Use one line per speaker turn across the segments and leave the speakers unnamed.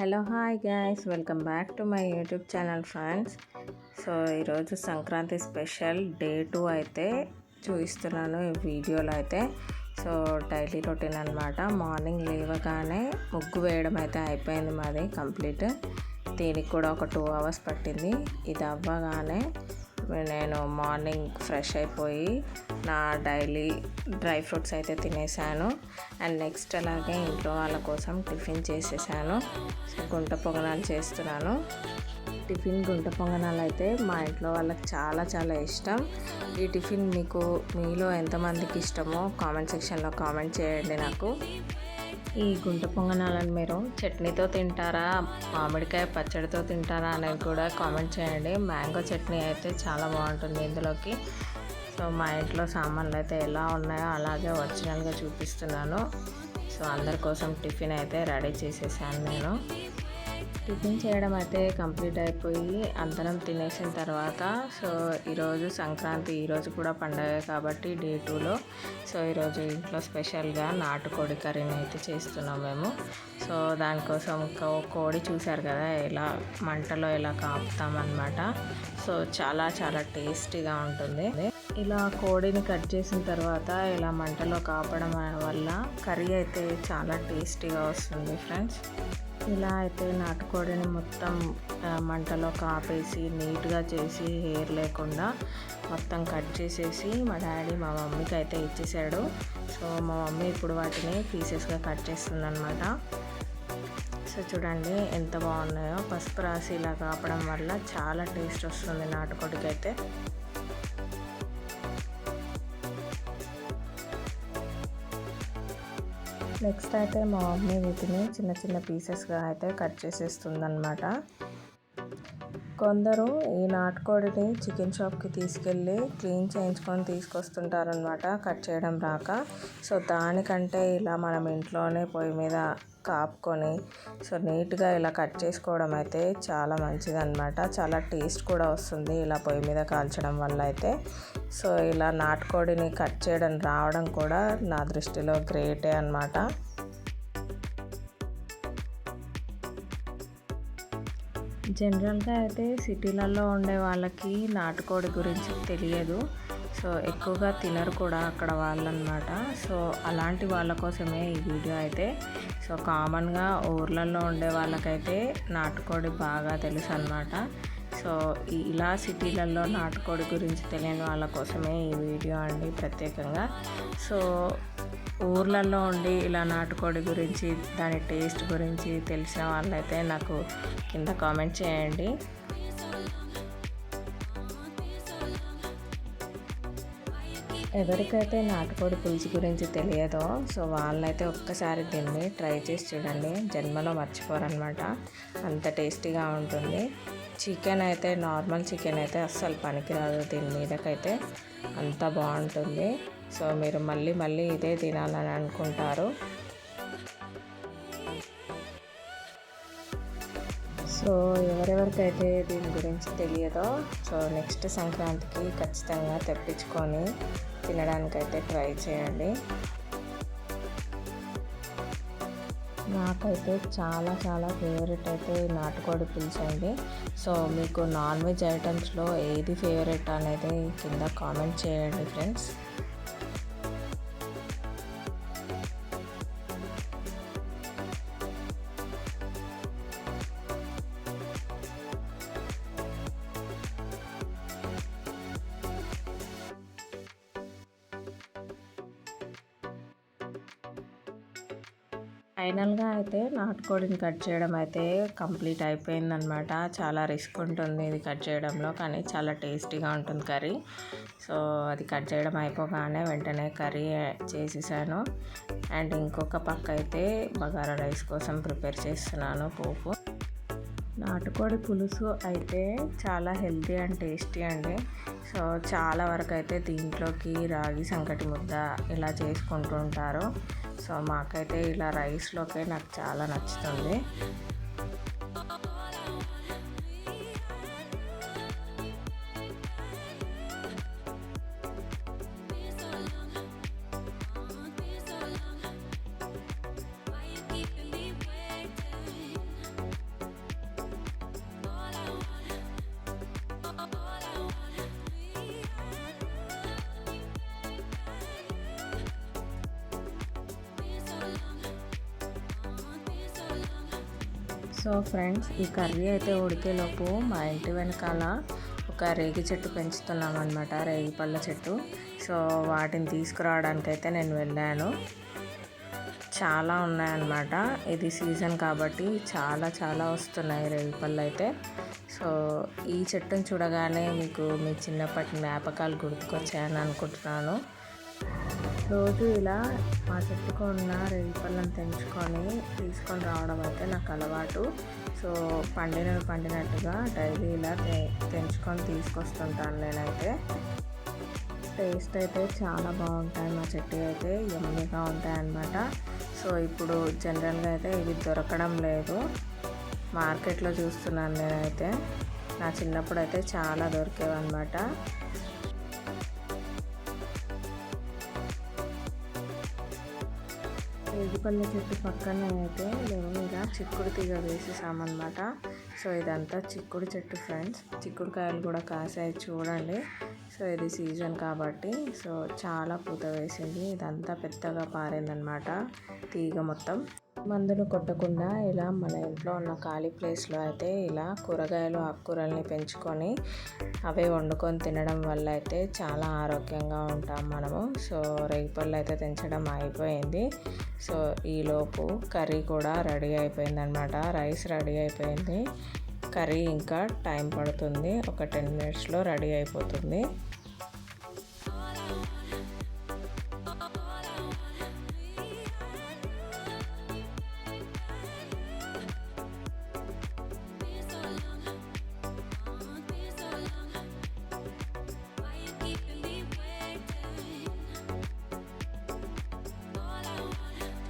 hello hi guys welcome back to my YouTube channel friends so ఈరోజు Sankranti special day two అయితే చూపిస్తున్నాను ఈ వీడియోలో అయితే సో డైలీ రొటీన్ అనమాట మార్నింగ్ లేవగానే ముగ్గు వేయడం అయితే అయిపోయింది మాది కంప్లీట్ దీనికి కూడా ఒక టూ అవర్స్ పట్టింది ఇది అవ్వగానే నేను మార్నింగ్ ఫ్రెష్ అయిపోయి నా డైలీ డ్రై ఫ్రూట్స్ అయితే తినేసాను అండ్ నెక్స్ట్ అలాగే ఇంట్లో వాళ్ళ కోసం టిఫిన్ చేసేసాను గుంట పొంగనాలు చేస్తున్నాను టిఫిన్ గుంట పొంగనాలు అయితే మా ఇంట్లో వాళ్ళకి చాలా చాలా ఇష్టం ఈ టిఫిన్ మీకు మీలో ఎంతమందికి ఇష్టమో కామెంట్ సెక్షన్లో కామెంట్ చేయండి నాకు ఈ గుంట పొంగనాలను మీరు చట్నీతో తింటారా మామిడికాయ పచ్చడితో తింటారా అనేది కూడా కామెంట్ చేయండి మ్యాంగో చట్నీ అయితే చాలా బాగుంటుంది ఇందులోకి సో మా ఇంట్లో సామాన్లు అయితే ఎలా ఉన్నాయో అలాగే ఒరిజినల్గా చూపిస్తున్నాను సో అందరి కోసం టిఫిన్ అయితే రెడీ చేసేసాను నేను టిఫిన్ చేయడం అయితే కంప్లీట్ అయిపోయి అందరం తినేసిన తర్వాత సో ఈరోజు సంక్రాంతి ఈరోజు కూడా పండగ కాబట్టి డే టూలో సో ఈరోజు ఇంట్లో స్పెషల్గా నాటుకోడి కర్రీని అయితే చేస్తున్నాం మేము సో దానికోసం కోడి చూసారు కదా ఎలా మంటలో ఎలా కాపుతామన్నమాట సో చాలా చాలా టేస్టీగా ఉంటుంది ఇలా కోడిని కట్ చేసిన తర్వాత ఇలా మంటలో కాపడం వల్ల కర్రీ అయితే చాలా టేస్టీగా వస్తుంది ఫ్రెండ్స్ ఇలా అయితే నాటుకోడిని మొత్తం మంటలో కాపేసి నీట్గా చేసి హెయిర్ లేకుండా మొత్తం కట్ చేసేసి మా డాడీ మా మమ్మీకి అయితే ఇచ్చేసాడు సో మా మమ్మీ ఇప్పుడు వాటిని పీసెస్గా కట్ అనమాట సో చూడండి ఎంత బాగున్నాయో పసుపు రాసి ఇలా కాపడం వల్ల చాలా టేస్ట్ వస్తుంది నాటుకోడికి అయితే నెక్స్ట్ అయితే మా మమ్మీ వీటిని చిన్న చిన్న పీసెస్గా అయితే కట్ చేసేస్తుంది అనమాట కొందరు ఈ నాటుకోడిని చికెన్ షాప్కి తీసుకెళ్ళి క్లీన్ చేయించుకొని తీసుకొస్తుంటారనమాట కట్ చేయడం రాక సో దానికంటే ఇలా మనం ఇంట్లోనే పొయ్యి మీద కాపుకొని సో నీట్గా ఇలా కట్ చేసుకోవడం అయితే చాలా మంచిదన్నమాట చాలా టేస్ట్ కూడా వస్తుంది ఇలా పొయ్యి మీద కాల్చడం వల్ల అయితే సో ఇలా నాటుకోడిని కట్ చేయడం రావడం కూడా నా దృష్టిలో గ్రేటే అనమాట జనరల్గా అయితే సిటీలలో ఉండే వాళ్ళకి నాటుకోడి గురించి తెలియదు సో ఎక్కువగా తినరు కూడా అక్కడ వాళ్ళనమాట సో అలాంటి వాళ్ళ కోసమే ఈ వీడియో అయితే సో కామన్గా ఊర్లలో ఉండే వాళ్ళకైతే నాటుకోడి బాగా తెలుసు అనమాట సో ఇలా సిటీలలో నాటుకోడి గురించి తెలియని వాళ్ళ కోసమే ఈ వీడియో అండి ప్రత్యేకంగా సో ఊర్లలో ఉండి ఇలా నాటుకోడి గురించి దాని టేస్ట్ గురించి తెలిసిన వాళ్ళైతే నాకు కింద కామెంట్ చేయండి ఎవరికైతే నాటుకోడి పులుసు గురించి తెలియదో సో వాళ్ళైతే ఒక్కసారి దీన్ని ట్రై చేసి చూడండి జన్మలో మర్చిపోరనమాట అంత టేస్టీగా ఉంటుంది చికెన్ అయితే నార్మల్ చికెన్ అయితే అస్సలు పనికిరాదు దీని మీదకైతే అంత బాగుంటుంది సో మీరు మళ్ళీ మళ్ళీ ఇదే తినాలని అనుకుంటారు సో ఎవరెవరికైతే దీని గురించి తెలియదో సో నెక్స్ట్ సంక్రాంతికి ఖచ్చితంగా తెప్పించుకొని తినడానికైతే ట్రై చేయండి నాకైతే చాలా చాలా ఫేవరెట్ అయితే నాటుకోడి పులుసు అండి సో మీకు నాన్ వెజ్ ఐటమ్స్లో ఏది ఫేవరెట్ అనేది కింద కామెంట్ చేయండి ఫ్రెండ్స్ ఫైనల్గా అయితే నాటుకోడిని కట్ చేయడం అయితే కంప్లీట్ అయిపోయిందనమాట చాలా రిస్క్ ఉంటుంది ఇది కట్ చేయడంలో కానీ చాలా టేస్టీగా ఉంటుంది కర్రీ సో అది కట్ చేయడం అయిపోగానే వెంటనే కర్రీ చేసేసాను అండ్ ఇంకొక పక్క అయితే బగారా రైస్ కోసం ప్రిపేర్ చేస్తున్నాను పోపు నాటుకోడి పులుసు అయితే చాలా హెల్తీ అండ్ టేస్టీ అండి సో చాలా వరకు అయితే దీంట్లోకి రాగి సంకటి ముద్ద ఇలా చేసుకుంటుంటారు సో మాకైతే ఇలా రైస్లోకే నాకు చాలా నచ్చుతుంది సో ఫ్రెండ్స్ ఈ కర్రీ అయితే ఉడికేలోపు మా ఇంటి వెనకాల ఒక రేగి చెట్టు పెంచుతున్నాం అనమాట రేగి పళ్ళ చెట్టు సో వాటిని తీసుకురావడానికి అయితే నేను వెళ్ళాను చాలా ఉన్నాయన్నమాట ఇది సీజన్ కాబట్టి చాలా చాలా వస్తున్నాయి రేగి పళ్ళు అయితే సో ఈ చెట్టును చూడగానే మీకు మీ చిన్నప్పటి జ్ఞాపకాలు గుర్తుకొచ్చాయని అనుకుంటున్నాను రోజు ఇలా మా చెట్టుకు ఉన్న రెండు పళ్ళను తెంచుకొని తీసుకొని రావడం అయితే నాకు అలవాటు సో పండిన పండినట్టుగా డైలీ ఇలా తెంచుకొని తీసుకొస్తుంటాను నేనైతే టేస్ట్ అయితే చాలా బాగుంటాయి మా చెట్టు అయితే యమ్మీగా ఉంటాయి అన్నమాట సో ఇప్పుడు జనరల్గా అయితే ఇవి దొరకడం లేదు మార్కెట్లో చూస్తున్నాను నేనైతే నా చిన్నప్పుడు అయితే చాలా దొరికేవన్నమాట ఎదుపల్ల చెట్టు పక్కన అయితే నేను ఇక చిక్కుడు తీగ వేసేసామన్నమాట సో ఇదంతా చిక్కుడు చెట్టు ఫ్రెండ్స్ చిక్కుడు కాయలు కూడా కాసాయి చూడండి సో ఇది సీజన్ కాబట్టి సో చాలా పూత వేసింది ఇదంతా పెద్దగా పారిందనమాట తీగ మొత్తం మందులు కొట్టకుండా ఇలా మన ఇంట్లో ఉన్న ఖాళీ ప్లేస్లో అయితే ఇలా కూరగాయలు ఆకుకూరల్ని పెంచుకొని అవి వండుకొని తినడం వల్ల అయితే చాలా ఆరోగ్యంగా ఉంటాం మనము సో రేగిపళ్ళు అయితే తెంచడం అయిపోయింది సో ఈలోపు కర్రీ కూడా రెడీ అయిపోయింది అనమాట రైస్ రెడీ అయిపోయింది కర్రీ ఇంకా టైం పడుతుంది ఒక టెన్ మినిట్స్లో రెడీ అయిపోతుంది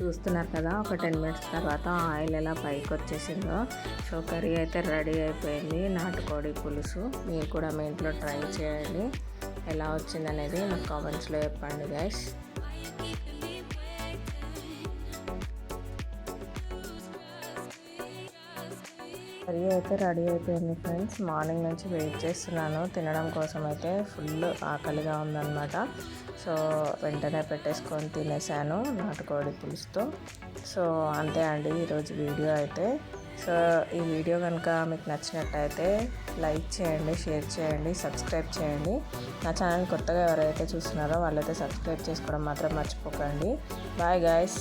చూస్తున్నారు కదా ఒక టెన్ మినిట్స్ తర్వాత ఆయిల్ ఎలా పైకి వచ్చేసిందో సో కర్రీ అయితే రెడీ అయిపోయింది నాటుకోడి పులుసు మీరు కూడా మీ ఇంట్లో ట్రై చేయండి ఎలా వచ్చిందనేది నాకు కామెంట్స్లో చెప్పండి గైస్ కర్రీ అయితే రెడీ అయిపోయింది ఫ్రెండ్స్ మార్నింగ్ నుంచి వెయిట్ చేస్తున్నాను తినడం కోసం అయితే ఫుల్ ఆకలిగా ఉందన్నమాట సో వెంటనే పెట్టేసుకొని తినేసాను నాటుకోడి పులుసుతో సో అంతే అండి ఈరోజు వీడియో అయితే సో ఈ వీడియో కనుక మీకు నచ్చినట్టయితే లైక్ చేయండి షేర్ చేయండి సబ్స్క్రైబ్ చేయండి నా ఛానల్ కొత్తగా ఎవరైతే చూస్తున్నారో వాళ్ళైతే సబ్స్క్రైబ్ చేసుకోవడం మాత్రం మర్చిపోకండి బాయ్ గాయస్